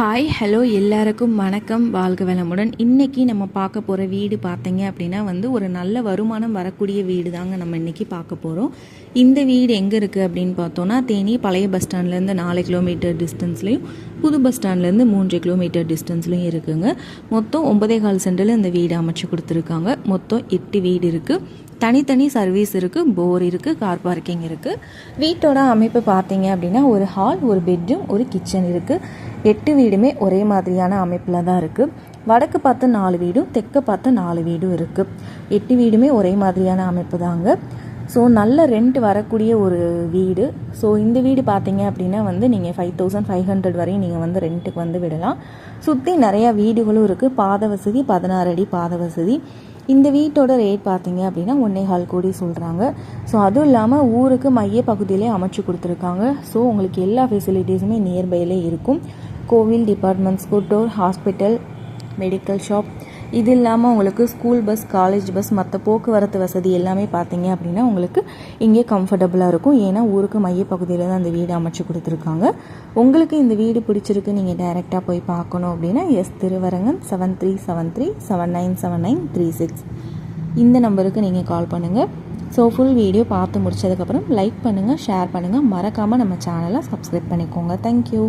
Hi hello எல்லாருக்கும் வணக்கம். வாழ்க வளமுடன். இன்றைக்கி நம்ம பார்க்க போகிற வீடு பார்த்தீங்க அப்படின்னா வந்து ஒரு நல்ல வருமானம் வரக்கூடிய வீடு தாங்க நம்ம இன்றைக்கி பார்க்க போகிறோம் இந்த வீடு எங்கே இருக்குது அப்படின்னு பார்த்தோன்னா தேனி பழைய பஸ் ஸ்டாண்ட்லேருந்து நாலு கிலோமீட்டர் டிஸ்டன்ஸ்லேயும் புது பஸ் ஸ்டாண்ட்லேருந்து மூன்று கிலோமீட்டர் டிஸ்டன்ஸ்லையும் இருக்குங்க. மொத்தம் ஒன்பதே கால் சென்டரில் இந்த வீடு அமைச்சு கொடுத்துருக்காங்க. மொத்தம் எட்டு வீடு இருக்குது தனித்தனி சர்வீஸ் இருக்குது போர் இருக்குது கார் பார்க்கிங் இருக்குது வீட்டோட அமைப்பு பார்த்தீங்க அப்படின்னா ஒரு ஹால் ஒரு பெட்ரூம் ஒரு கிச்சன் இருக்குது எட்டு வீடுமே ஒரே மாதிரியான அமைப்பில் தான் இருக்குது வடக்கு பார்த்து நாலு வீடும் தெற்கு பார்த்து நாலு வீடும் இருக்குது எட்டு வீடுமே ஒரே மாதிரியான அமைப்பு தாங்க. ஸோ நல்ல ரெண்ட் வரக்கூடிய ஒரு வீடு. ஸோ இந்த வீடு பார்த்தீங்க அப்படின்னா வந்து நீங்கள் ஃபைவ் தௌசண்ட் ஃபைவ் ஹண்ட்ரட் வரையும் நீங்கள் வந்து ரெண்ட்டுக்கு வந்து விடலாம். சுற்றி நிறையா வீடுகளும் இருக்குது பாத வசதி பதினாறு அடி பாத வசதி. இந்த வீட்டோட ரேட் பார்த்தீங்க அப்படின்னா ஒன்றே ஹால் கோடி சொல்கிறாங்க ஸோ அதுவும் இல்லாமல் ஊருக்கு மைய பகுதியிலே அமைச்சு கொடுத்துருக்காங்க. ஸோ உங்களுக்கு எல்லா ஃபெசிலிட்டிஸுமே நியர்பைலே இருக்கும். கோவில் டிபார்ட்மெண்ட் ஸ்கூட்டோர் ஹாஸ்பிட்டல் மெடிக்கல் ஷாப் இது இல்லாமல் உங்களுக்கு ஸ்கூல் பஸ் காலேஜ் பஸ் மற்ற போக்குவரத்து வசதி எல்லாமே பார்த்தீங்க அப்படின்னா உங்களுக்கு இங்கே கம்ஃபர்டபுளாக இருக்கும். ஏன்னா ஊருக்கு மையப்பகுதியில் தான் அந்த வீடு அமைச்சு கொடுத்துருக்காங்க. உங்களுக்கு இந்த வீடு பிடிச்சிருக்கு நீங்கள் டைரெக்டாக போய் பார்க்கணும் அப்படின்னா S Thiruvarangan seven three seven three seven nine seven nine three six இந்த நம்பருக்கு நீங்கள் கால் பண்ணுங்கள் ஸோ ஃபுல் வீடியோ பார்த்து முடிச்சதுக்கப்புறம் லைக் பண்ணுங்கள் ஷேர் பண்ணுங்கள் மறக்காமல் நம்ம சேனலை சப்ஸ்கிரைப் பண்ணிக்கோங்க. தேங்க்யூ